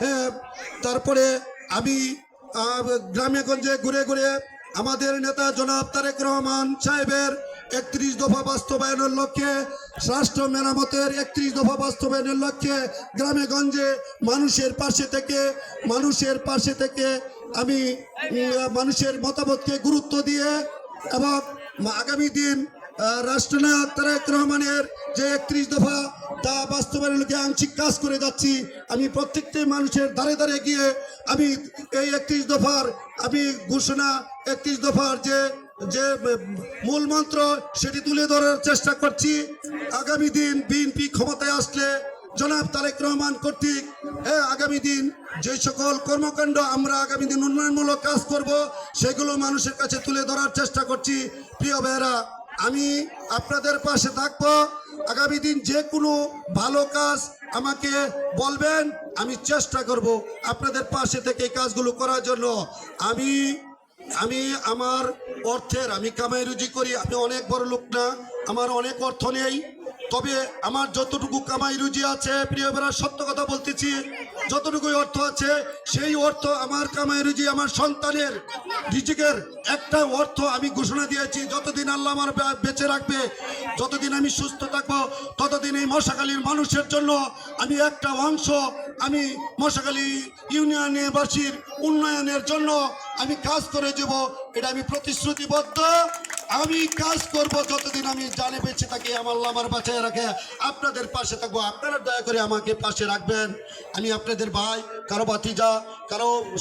হ্যাঁ তারপরে আমি গ্রামে গঞ্জে ঘুরে ঘুরে আমাদের নেতা জনাব তারেক রহমান সাহেবের একত্রিশ দফা বাস্তবায়নের লক্ষ্যে রাষ্ট্র মেরামতের একত্রিশ দফা বাস্তবায়নের লক্ষ্যে গ্রামে গঞ্জে মানুষের পাশে থেকে মানুষের পাশে থেকে আমি মানুষের মতামতকে গুরুত্ব দিয়ে এবং আগামী দিন আহ, রাষ্ট্রনায়ক তারেক রহমানের যে একত্রিশ দফা তা বাস্তবায়নের লক্ষ্যে আংশিক কাজ করে যাচ্ছি। আমি প্রত্যেকটি মানুষের ধারে ধারে গিয়ে আমি এই একত্রিশ দফার আমি ঘোষণা একত্রিশ দফার যে যে মূল মন্ত্র সেটি তুলে ধরার চেষ্টা করছি। আগামী দিন বিএনপি ক্ষমতায় আসলে জনাব তারেক রহমান কর্তৃক হ্যাঁ আগামী দিন যে সকল কর্মকাণ্ড আমরা আগামী দিন উন্নয়নমূলক কাজ করব, সেগুলো মানুষের কাছে তুলে ধরার চেষ্টা করছি। প্রিয় ভাইয়েরা আমি আপনাদের পাশে থাকব। আগামী দিন যে কোনো ভালো কাজ আমাকে বলবেন, আমি চেষ্টা করব আপনাদের পাশে থেকে কাজগুলো করার জন্য। আমি আমি আমার অর্থের, আমি কামাই রুজি করি আমি অনেক বড় লোক না, আমার অনেক অর্থ নেই। তবে আমার যতটুকু কামাই রুজি আছে, প্রিয় বেড়া সত্য কথা বলতেছি যতটুকু অর্থ আছে, সেই অর্থ আমার কামাই রুজি আমার সন্তানের রিজিকের একটা অর্থ আমি ঘোষণা দিয়েছি। যতদিন আল্লাহ আমার বেঁচে রাখবে, যতদিন আমি সুস্থ থাকব, ততদিন এই মশাখালীর মানুষের জন্য আমি একটা অংশ আমি মশাখালী ইউনিয়নবাসীর উন্নয়নের জন্য আমি কাজ করে যাব এটা আমি প্রতিশ্রুতিবদ্ধ। আমি কাজ করব, যতদিন আমি জানে বেঁচে থাকি, আমার লামার আমার বাঁচায় রাখে। আপনাদের পাশে থাকব, আপনারা দয়া করে আমাকে পাশে রাখবেন। আমি আপনাদের ভাই, কারও বাতিজা কারও